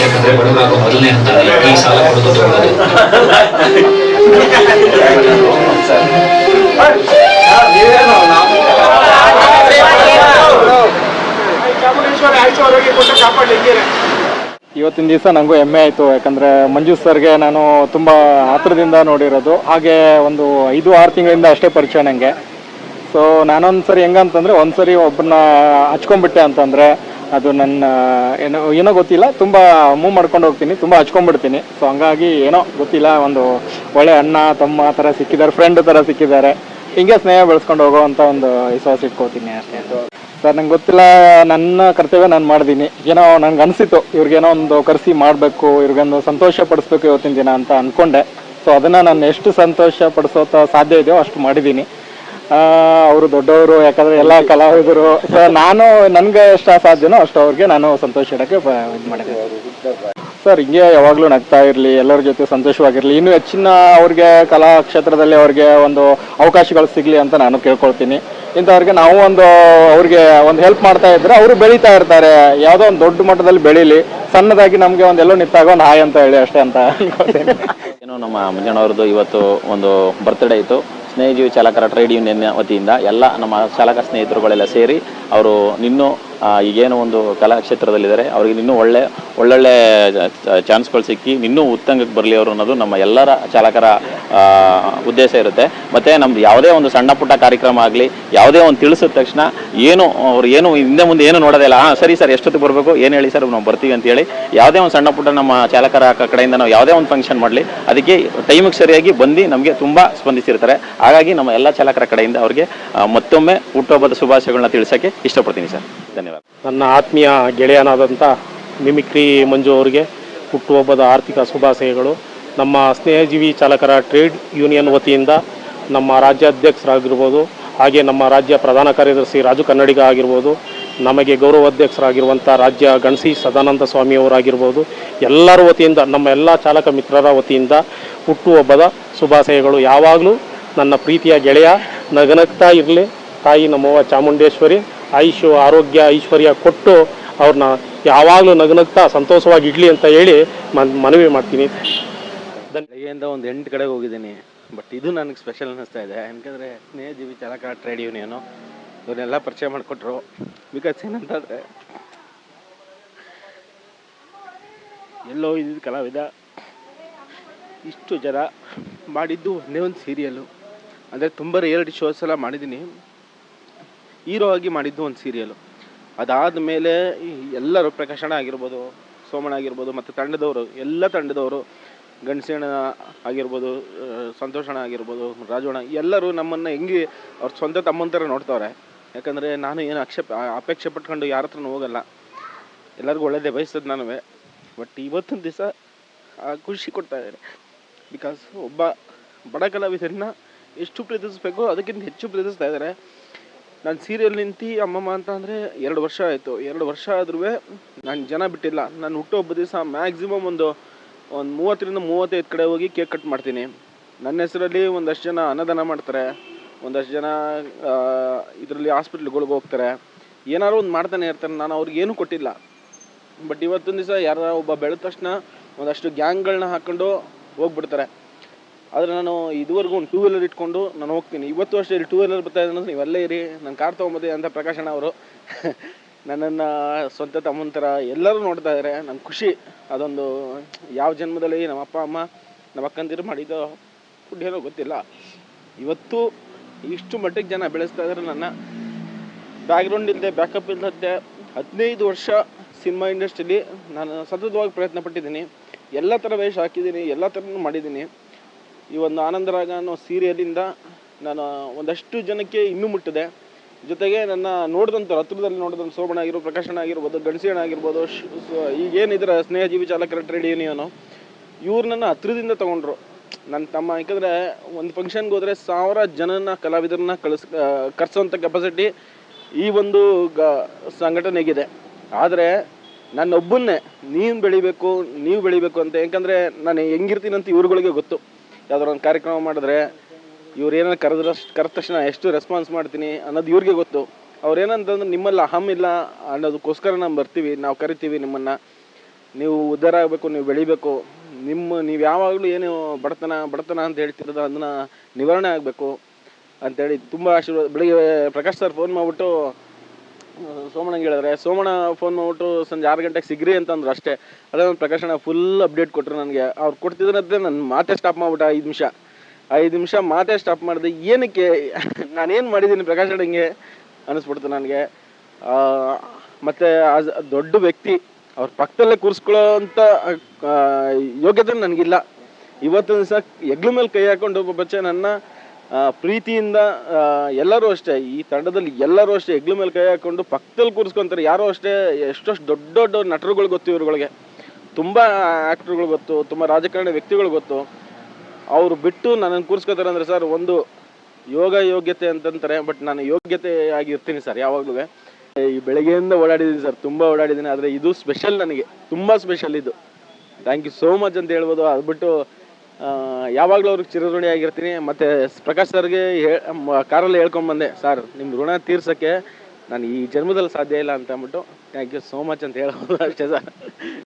ಯಾಕಂದ್ರೆ ಬಡವರಾಗೋ ಮೊದಲನೇ ಹಂತದಲ್ಲಿ ಈ ಸಾಲ ಕೊಡೋದು ಇವತ್ತಿನ ದಿವಸ ನನಗೂ ಹೆಮ್ಮೆ ಆಯಿತು. ಯಾಕಂದರೆ ಮಂಜು ಸರ್ಗೆ ನಾನು ತುಂಬ ಹತ್ರದಿಂದ ನೋಡಿರೋದು. ಹಾಗೆ ಒಂದು ಐದು, ಆರು ತಿಂಗಳಿಂದ ಅಷ್ಟೇ ಪರಿಚಯ ನನಗೆ ಸೊ ನಾನೊಂದು ಸರಿ ಹೆಂಗಂತಂದರೆ ಒಂದು ಸರಿ ಒಬ್ಬರನ್ನ ಹಚ್ಕೊಂಡ್ಬಿಟ್ಟೆ ಅಂತಂದರೆ ಅದು ನನ್ನ, ಏನೋ ಏನೋ ಗೊತ್ತಿಲ್ಲ. ತುಂಬ ಮೂವ್ ಮಾಡ್ಕೊಂಡು ಹೋಗ್ತೀನಿ. ತುಂಬ ಹಚ್ಕೊಂಡ್ಬಿಡ್ತೀನಿ. ಸೊ ಹಂಗಾಗಿ ಏನೋ ಗೊತ್ತಿಲ್ಲ. ಒಂದು ಒಳ್ಳೆ ಅಣ್ಣ, ತಮ್ಮ ಥರ ಸಿಕ್ಕಿದ್ದಾರೆ ಫ್ರೆಂಡ್ ಥರ ಸಿಕ್ಕಿದ್ದಾರೆ. ಹಿಂಗೆ ಸ್ನೇಹ ಬೆಳೆಸ್ಕೊಂಡು ಹೋಗೋ ಅಂತ ಒಂದು ವಿಶ್ವಾಸ ಇಟ್ಕೋತೀನಿ ಅಷ್ಟೇ ಸರ್, ನಂಗೆ ಗೊತ್ತಿಲ್ಲ, ನನ್ನ ಕರ್ತವ್ಯ ನಾನು ಮಾಡಿದ್ದೀನಿ ಏನೋ ನಂಗೆ ಅನಿಸಿತು ಇವ್ರಿಗೇನೋ ಒಂದು ಕರೆಸಿ ಮಾಡಬೇಕು ಇವ್ರಿಗೊಂದು ಸಂತೋಷ ಪಡಿಸ್ಬೇಕು ಇವತ್ತಿನ ದಿನ ಅಂತ ಅಂದ್ಕೊಂಡೆ ಸೊ ಅದನ್ನು ನಾನು ಎಷ್ಟು ಸಂತೋಷ ಪಡಿಸೋತ ಸಾಧ್ಯ ಇದೆಯೋ ಅಷ್ಟು ಮಾಡಿದ್ದೀನಿ ಅವರು ದೊಡ್ಡವರು, ಯಾಕಂದರೆ ಎಲ್ಲ ಕಲಾವಿದರು. ಸೊ ನಾನು, ನನಗೆ ಎಷ್ಟು ಸಾಧ್ಯನೋ ಅಷ್ಟು ಅವ್ರಿಗೆ ನಾನು ಸಂತೋಷ ಇಡೋಕ್ಕೆ ಇದು ಮಾಡಿದ್ದೀನಿ ಸರ್, ಹಿಂಗೆ ಯಾವಾಗಲೂ ನಗ್ತಾ ಇರಲಿ, ಎಲ್ಲರ ಜೊತೆ ಸಂತೋಷವಾಗಿರಲಿ. ಇನ್ನು ಹೆಚ್ಚಿನ ಅವ್ರಿಗೆ ಕಲಾ ಕ್ಷೇತ್ರದಲ್ಲಿ ಅವ್ರಿಗೆ ಒಂದು ಅವಕಾಶಗಳು ಸಿಗಲಿ ಅಂತ ನಾನು ಕೇಳ್ಕೊಳ್ತೀನಿ. ಇಂಥವ್ರಿಗೆ ನಾವು ಒಂದು ಅವ್ರಿಗೆ ಒಂದು ಹೆಲ್ಪ್ ಮಾಡ್ತಾ ಇದ್ರೆ ಅವರು ಬೆಳೀತಾ ಇರ್ತಾರೆ. ಯಾವುದೋ ಒಂದು ದೊಡ್ಡ ಮಟ್ಟದಲ್ಲಿ ಬೆಳೀಲಿ, ಸಣ್ಣದಾಗಿ ನಮಗೆ ಎಲ್ಲೋ ನಿಂತಾಗ ಒಂದು ಹಾಯ್ ಅಂತ ಹೇಳಿ ಅಷ್ಟೇ ಅಂತ ಏನೋ ಏನು ನಮ್ಮ ಮಂಜಣ್ಣವ್ರದ್ದು ಇವತ್ತು ಒಂದು ಬರ್ತ್ಡೇ ಇತ್ತು. ಸ್ನೇಹಜೀವಿ ಚಾಲಕರ ಟ್ರೇಡ್ ಯೂನಿಯನ್ ವತಿಯಿಂದ ಎಲ್ಲ ನಮ್ಮ ಚಾಲಕ ಸ್ನೇಹಿತರುಗಳೆಲ್ಲ ಸೇರಿ ಅವರು ಇನ್ನೂ ಈಗೇನು ಒಂದು ಕಲಾ ಕ್ಷೇತ್ರದಲ್ಲಿದ್ದಾರೆ ಅವ್ರಿಗೆ ಇನ್ನೂ ಒಳ್ಳೆ, ಒಳ್ಳೊಳ್ಳೆ ಚಾನ್ಸ್ಗಳು ಸಿಕ್ಕಿ ಇನ್ನೂ ಉತ್ತಂಗಕ್ಕೆ ಬರಲಿ ಅವರು ಅನ್ನೋದು ನಮ್ಮ ಎಲ್ಲರ ಚಾಲಕರ ಉದ್ದೇಶ ಇರುತ್ತೆ. ಮತ್ತು ನಮ್ದು ಯಾವುದೇ ಒಂದು ಸಣ್ಣ ಪುಟ್ಟ ಕಾರ್ಯಕ್ರಮ ಆಗಲಿ, ಯಾವುದೇ ಒಂದು ತಿಳಿಸಿದ ತಕ್ಷಣ ಏನು, ಅವ್ರು ಏನು ಹಿಂದೆ ಮುಂದೆ ಏನು ನೋಡೋದೇ ಇಲ್ಲ. ಹಾಂ ಸರಿ ಸರ್, ಎಷ್ಟೊತ್ತಿಗೆ ಬರಬೇಕು? ಏನು ಹೇಳಿ ಸರ್, ನಾವು ಬರ್ತೀವಿ ಅಂತ ಹೇಳಿ ಯಾವುದೇ ಒಂದು ಸಣ್ಣ ಪುಟ್ಟ ನಮ್ಮ ಚಾಲಕರ ಕಡೆಯಿಂದ ನಾವು ಯಾವುದೇ ಒಂದು ಫಂಕ್ಷನ್ ಮಾಡಲಿ, ಅದಕ್ಕೆ ಟೈಮಿಗೆ ಸರಿಯಾಗಿ ಬಂದು ನಮಗೆ ತುಂಬ ಸ್ಪಂದಿಸಿರ್ತಾರೆ. ಹಾಗಾಗಿ ನಮ್ಮ ಎಲ್ಲ ಚಾಲಕರ ಕಡೆಯಿಂದ ಅವರಿಗೆ ಮತ್ತೊಮ್ಮೆ ಹುಟ್ಟುಹಬ್ಬದ ಶುಭಾಶಯಗಳನ್ನ ತಿಳಿಸೋಕ್ಕೆ ಇಷ್ಟಪಡ್ತೀನಿ ಸರ್. ಧನ್ಯವಾದ. ನನ್ನ ಆತ್ಮೀಯ ಗೆಳೆಯನಾದಂಥ ಮಿಮಿಕ್ರಿ ಮಂಜು ಅವರಿಗೆ ಹುಟ್ಟುಹಬ್ಬದ ಆರ್ಥಿಕ ಶುಭಾಶಯಗಳು. ನಮ್ಮ ಸ್ನೇಹಜೀವಿ ಚಾಲಕರ ಟ್ರೇಡ್ ಯೂನಿಯನ್ ವತಿಯಿಂದ ನಮ್ಮ ರಾಜ್ಯಾಧ್ಯಕ್ಷರಾಗಿರ್ಬೋದು, ಹಾಗೆ ನಮ್ಮ ರಾಜ್ಯ ಪ್ರಧಾನ ಕಾರ್ಯದರ್ಶಿ ರಾಜು ಕನ್ನಡಿಗ ಆಗಿರ್ಬೋದು, ನಮಗೆ ಗೌರವಾಧ್ಯಕ್ಷರಾಗಿರುವಂಥ ರಾಜ್ಯ ಗಣಸಿ ಸದಾನಂದ ಸ್ವಾಮಿಯವರಾಗಿರ್ಬೋದು ಎಲ್ಲರ ವತಿಯಿಂದ, ನಮ್ಮ ಎಲ್ಲ ಚಾಲಕ ಮಿತ್ರರ ವತಿಯಿಂದ ಹುಟ್ಟುಹಬ್ಬದ ಶುಭಾಶಯಗಳು. ಯಾವಾಗಲೂ ನನ್ನ ಪ್ರೀತಿಯ ಗೆಳೆಯ, ನಗನಗ್ತಾ ಇರಲಿ. ತಾಯಿ ನಮ್ಮವ್ವ ಚಾಮುಂಡೇಶ್ವರಿ ಆಯುಷು ಆರೋಗ್ಯ, ಐಶ್ವರ್ಯ ಕೊಟ್ಟು ಅವ್ರನ್ನ ಯಾವಾಗಲೂ ನಗನಗ್ತಾ, ಸಂತೋಷವಾಗಿ ಇಡಲಿ ಅಂತ ಹೇಳಿ ಮನ್- ಮನವಿ ಮಾಡ್ತೀನಿ. ಬೆಳಗ್ಗೆಯಿಂದ ಒಂದು ಎಂಟು ಕಡೆಗೆ ಹೋಗಿದ್ದೀನಿ. ಬಟ್ ಇದು ನನಗೆ ಸ್ಪೆಷಲ್ ಅನ್ನಿಸ್ತಾ ಇದೆ. ಯಾಕಂದರೆ ಸ್ನೇಹಜೀವಿ ಚಾಲಕ ಟ್ರೇಡ್ ಯೂನಿಯನು ಇವನ್ನೆಲ್ಲ ಪರಿಚಯ ಮಾಡಿಕೊಟ್ರು. ಬಿಕಾಸ್ ಏನಂತಂದರೆ, ಎಲ್ಲೋ ಇದ್ದಿದ್ದು ಕಲಾವಿದ, ಇಷ್ಟು ಜನ ಮಾಡಿದ್ದು ಒಂದೇ ಒಂದು ಸೀರಿಯಲು ಅಂದರೆ ತುಂಬ ರಿಯಾಲಿಟಿ ಶೋಸ್ ಎಲ್ಲ ಮಾಡಿದ್ದೀನಿ. ಹೀರೋ ಆಗಿ ಮಾಡಿದ್ದು ಒಂದು ಸೀರಿಯಲು ಅದಾದ ಮೇಲೆ ಎಲ್ಲರೂ ಪ್ರಕಾಶಣ ಆಗಿರ್ಬೋದು, ಸೋಮಣ್ಣ ಆಗಿರ್ಬೋದು, ಮತ್ತು ತಂಡದವರು, ಎಲ್ಲ ತಂಡದವರು ಗಣಸಣ್ಣ ಆಗಿರ್ಬೋದು ಸಂತೋಷಣ ಆಗಿರ್ಬೋದು ರಾಜೋಣ ಎಲ್ಲರೂ ನಮ್ಮನ್ನು ಹೆಂಗೆ ಅವ್ರ ಸ್ವಂತ ತಮ್ಮನ ಥರ ನೋಡ್ತವ್ರೆ. ಯಾಕಂದರೆ ನಾನು ಏನು ಅಕ್ಷೇಪ ಅಪೇಕ್ಷೆ ಪಟ್ಕೊಂಡು ಯಾರ ಹತ್ರನೂ ಹೋಗಲ್ಲ. ಎಲ್ಲರಿಗೂ ಒಳ್ಳೆಯದೇ ಬಯಸ್ತದೆ ನಾನು ಬಟ್ ಇವತ್ತಿನ ದಿವಸ ಖುಷಿ ಕೊಡ್ತಾ ಇದ್ದಾರೆ ಬಿಕಾಸ್ ಒಬ್ಬ ಬಡ ಕಲಾವಿದರನ್ನ ಎಷ್ಟು ಪ್ರೀತಿಸಬೇಕು ಅದಕ್ಕಿಂತ ಹೆಚ್ಚು ಪ್ರೀತಿಸ್ತಾ ಇದ್ದಾರೆ. ನಾನು ಸೀರಿಯಲ್ ನಿಂತು ಅಮ್ಮಮ್ಮ ಅಂತ ಅಂದರೆ ಎರಡು ವರ್ಷ ಆಯಿತು. ಎರಡು ವರ್ಷ ಆದ್ರೂ ನಾನು ಜನ ಬಿಟ್ಟಿಲ್ಲ. ನಾನು ಹುಟ್ಟುಹಬ್ಬ ದಿವಸ ಮ್ಯಾಕ್ಸಿಮಮ್ ಒಂದು ಒಂದು ಮೂವತ್ತರಿಂದ ಮೂವತ್ತೈದು ಕಡೆ ಹೋಗಿ ಕೇಕ್ ಕಟ್ ಮಾಡ್ತೀನಿ. ನನ್ನ ಹೆಸರಲ್ಲಿ ಒಂದಷ್ಟು ಜನ ಅನ್ನದಾನ ಮಾಡ್ತಾರೆ. ಒಂದಷ್ಟು ಜನ ಇದರಲ್ಲಿ ಹಾಸ್ಪಿಟ್ಲ್ಗಳಿಗೆ ಹೋಗ್ತಾರೆ. ಏನಾದ್ರು ಒಂದು ಮಾಡ್ತಾನೆ ಇರ್ತಾರೆ ನಾನು ಅವ್ರಿಗೆ ಏನು ಕೊಟ್ಟಿಲ್ಲ. ಬಟ್ ಇವತ್ತೊಂದು ದಿವಸ ಯಾರ ಒಬ್ಬ ಬೆಳೆದ ತಕ್ಷಣ ಒಂದಷ್ಟು ಗ್ಯಾಂಗ್ಗಳನ್ನ ಹಾಕ್ಕೊಂಡು ಹೋಗ್ಬಿಡ್ತಾರೆ. ಆದರೆ ನಾನು ಇದುವರೆಗೂ ಒಂದು ಟೂ ವೀಲರ್ ಇಟ್ಕೊಂಡು ನಾನು ಹೋಗ್ತೀನಿ. ಇವತ್ತು ಅಷ್ಟೇ ಇಲ್ಲಿ ಟೂ ವೀಲರ್ ಬರ್ತಾ ಇದ್ದಾನೆ ನೀವೆಲ್ಲೇ ಇರಿ. ನಾನು ಕಾರ್ ತೊಗೊಂಬೋದೆ ಅಂತ ಪ್ರಕಾಶಣ್ಣ ಅವರು. ನನ್ನನ್ನು ಸ್ವಂತ ತಮ್ಮನ ಎಲ್ಲರೂ ನೋಡ್ತಾ ಇದ್ದಾರೆ ನನ್ನ ಖುಷಿ, ಅದೊಂದು ಯಾವ ಜನ್ಮದಲ್ಲಿ ನಮ್ಮ ಅಪ್ಪ, ಅಮ್ಮ, ನಮ್ಮ ಅಕ್ಕಂದಿರು ಮಾಡಿದ್ದು ಫುಡ್ ಏನೋ ಗೊತ್ತಿಲ್ಲ. ಇವತ್ತು ಇಷ್ಟು ಮಟ್ಟಿಗೆ ಜನ ಬೆಳೆಸ್ತಾ ಇದ್ದಾರೆ ನನ್ನ. ಬ್ಯಾಕ್ಗ್ರೌಂಡ್ ಇಲ್ಲದೆ ಬ್ಯಾಕಪ್ ಇಲ್ಲದೆ ಹದಿನೈದು ವರ್ಷ ಸಿನಿಮಾ ಇಂಡಸ್ಟ್ರಿಲಿ ನಾನು ಸತತವಾಗಿ ಪ್ರಯತ್ನ ಪಟ್ಟಿದ್ದೀನಿ. ಎಲ್ಲ ಥರ ವೇಷ ಹಾಕಿದ್ದೀನಿ, ಎಲ್ಲ ಥರನೂ ಮಾಡಿದ್ದೀನಿ. ಈ ಒಂದು ಆನಂದರಾಗ ಅನ್ನೋ ಸೀರಿಯಲಿಂದ ನಾನು ಒಂದಷ್ಟು ಜನಕ್ಕೆ ಇನ್ನೂ ಮುಟ್ಟಿದೆ. ಜೊತೆಗೆ ನನ್ನ ನೋಡಿದಂಥ ಹತ್ರದಲ್ಲಿ ನೋಡಿದಂಥ ಸೋಮಣ್ಣ ಆಗಿರ್ಬೋದು ಪ್ರಕಾಶಣ್ಣ ಆಗಿರ್ಬೋದು ಗಣಸೀಣ ಆಗಿರ್ಬೋದು ಈಗ ಏನಿದ್ರೆ ಈಗೇನಿದ್ರೆ ಸ್ನೇಹಜೀವಿ ಚಾಲಕರ ಟ್ರೇಡ್ ಯೂನಿಯನು ಇವ್ರನ್ನ ಹತ್ರದಿಂದ ತೊಗೊಂಡ್ರು. ನನ್ನ ತಮ್ಮ, ಯಾಕಂದರೆ ಒಂದು ಫಂಕ್ಷನ್ಗೆ ಹೋದರೆ ಸಾವಿರ ಜನನ ಕಲಾವಿದರನ್ನ ಕಳಿಸ್ ಕರ್ಸೋಂಥ ಕೆಪಾಸಿಟಿ ಈ ಒಂದು ಗ, ಸಂಘಟನೆಗಿದೆ. ಆದರೆ ನನ್ನೊಬ್ಬನ್ನೇ, ನೀನು ಬೆಳಿಬೇಕು, ನೀವು ಬೆಳಿಬೇಕು ಅಂತ, ಯಾಕಂದರೆ ನಾನು ಹೆಂಗಿರ್ತೀನಂತ ಇವ್ರುಗಳಿಗೆ ಗೊತ್ತು. ಯಾವ್ದಾರು ಒಂದು ಕಾರ್ಯಕ್ರಮ ಮಾಡಿದ್ರೆ ಇವ್ರು ಏನಾದ್ರು ಕರೆದ ತಕ್ಷಣ ಎಷ್ಟು ರೆಸ್ಪಾನ್ಸ್ ಮಾಡ್ತೀನಿ ಅನ್ನೋದು ಇವ್ರಿಗೆ ಗೊತ್ತು. ಅವ್ರು ಏನಂತಂದ್ರೆ ನಿಮ್ಮಲ್ಲಿ ಅಹಂ ಇಲ್ಲ ಅನ್ನೋದಕ್ಕೋಸ್ಕರ ನಾವು ಬರ್ತೀವಿ, ನಾವು ಕರಿತೀವಿ ನಿಮ್ಮನ್ನು. ನೀವು ಉದ್ಧಾರ ಆಗಬೇಕು, ನೀವು ಬೆಳಿಬೇಕು. ನಿಮ್ಮ, ನೀವು ಯಾವಾಗಲೂ ಏನು ಬಡತನ ಬಡತನ ಅಂತ ಹೇಳ್ತಿರೋದು ಅದನ್ನು ನಿವಾರಣೆ ಆಗಬೇಕು ಅಂತೇಳಿ ತುಂಬ ಆಶೀರ್ವಾದ, ಬೆಳಿಗ್ಗೆ ಪ್ರಕಾಶ್ ಸರ್ ಫೋನ್ ಮಾಡಿಬಿಟ್ಟು ಸೋಮಣ್ಣಂಗೆ ಹೇಳಿದ್ರೆ. ಸೋಮಣ್ಣ ಫೋನ್ ಮಾಡಿಬಿಟ್ಟು ಸಂಜೆ ಆರು ಗಂಟೆಗೆ ಸಿಗ್ರಿ ಅಂತಂದ್ರು ಅಷ್ಟೇ. ಅದೇ ಒಂದು ಫುಲ್ ಅಪ್ಡೇಟ್ ಕೊಟ್ಟರು ನನಗೆ. ಅವ್ರು ಕೊಡ್ತಿದ್ರಂತೆ ನನ್ನ ಮಾತೇ ಸ್ಟಾಪ್ ಮಾಡ್ಬಿಟ್ಟ ಐದು ನಿಮಿಷ. ಐದು ನಿಮಿಷ ಮಾತೇ ಸ್ಟಾಪ್ ಮಾಡಿದೆ. ಏನಕ್ಕೆ? ನಾನೇನು ಮಾಡಿದ್ದೀನಿ? ಪ್ರಕಾಶ್ ಅಡಂಗೆ ಅನಿಸ್ಬಿಡ್ತು ನನಗೆ. ಮತ್ತು ದೊಡ್ಡ ವ್ಯಕ್ತಿ. ಅವ್ರ ಪಕ್ಕದಲ್ಲೇ ಕೂರಿಸ್ಕೊಳ್ಳೋ ಅಂಥ ಯೋಗ್ಯತೆ ನನಗಿಲ್ಲ. ಇವತ್ತಿನ ದಿವಸ ಹೆಗ್ಲ ಮೇಲೆ ಕೈ ಹಾಕೊಂಡು ಬಚ್ಚ ನನ್ನ ಪ್ರೀತಿಯಿಂದ ಎಲ್ಲರೂ ಅಷ್ಟೇ, ಈ ತಂಡದಲ್ಲಿ ಎಲ್ಲರೂ ಅಷ್ಟೇ ಹೆಗ್ಲ ಮೇಲೆ ಕೈ ಹಾಕೊಂಡು ಪಕ್ಕದಲ್ಲಿ ಕೂರಿಸ್ಕೊಂತಾರೆ. ಯಾರೋ ಅಷ್ಟೇ, ಎಷ್ಟೊಷ್ಟು ದೊಡ್ಡ ದೊಡ್ಡ ನಟರುಗಳು ಗೊತ್ತು ಇವ್ರುಗಳಿಗೆ. ತುಂಬ ಆ್ಯಕ್ಟ್ರುಗಳು ಗೊತ್ತು, ತುಂಬ ರಾಜಕಾರಣ ವ್ಯಕ್ತಿಗಳು ಗೊತ್ತು. ಅವರು ಬಿಟ್ಟು ನನ್ನನ್ನು ಕೂರಿಸ್ಕೋತಾರೆ ಅಂದರೆ ಸರ್ ಒಂದು ಯೋಗ ಯೋಗ್ಯತೆ ಅಂತಂತಾರೆ ಬಟ್ ನಾನು ಯೋಗ್ಯತೆ ಆಗಿರ್ತೀನಿ ಸರ್ ಯಾವಾಗಲೂ. ಈ ಬೆಳಗ್ಗೆಯಿಂದ ಓಡಾಡಿದ್ದೀನಿ ಸರ್, ತುಂಬ ಓಡಾಡಿದ್ದೀನಿ, ಆದರೆ ಇದು ಸ್ಪೆಷಲ್ ನನಗೆ, ತುಂಬ ಸ್ಪೆಷಲ್ ಇದು. ಥ್ಯಾಂಕ್ ಯು ಸೋ ಮಚ್ ಅಂತ ಹೇಳ್ಬೋದು. ಅದು ಬಿಟ್ಟು ಯಾವಾಗಲೂ ಅವ್ರಿಗೆ ಚಿರಋಣಿ ಆಗಿರ್ತೀನಿ. ಮತ್ತು ಪ್ರಕಾಶ್ ಸರ್ಗೆ ಕಾರಲ್ಲಿ ಹೇಳ್ಕೊಂಬಂದೆ ಸರ್ ನಿಮ್ಮ ಋಣ ತೀರ್ಸೋಕ್ಕೆ ನಾನು ಈ ಜನ್ಮದಲ್ಲಿ ಸಾಧ್ಯ ಇಲ್ಲ ಅಂತ ಅಂದ್ಬಿಟ್ಟು ಥ್ಯಾಂಕ್ ಯು ಸೋ ಮಚ್ ಅಂತ ಹೇಳ್ಬೋದು ಅಷ್ಟೇ ಸರ್.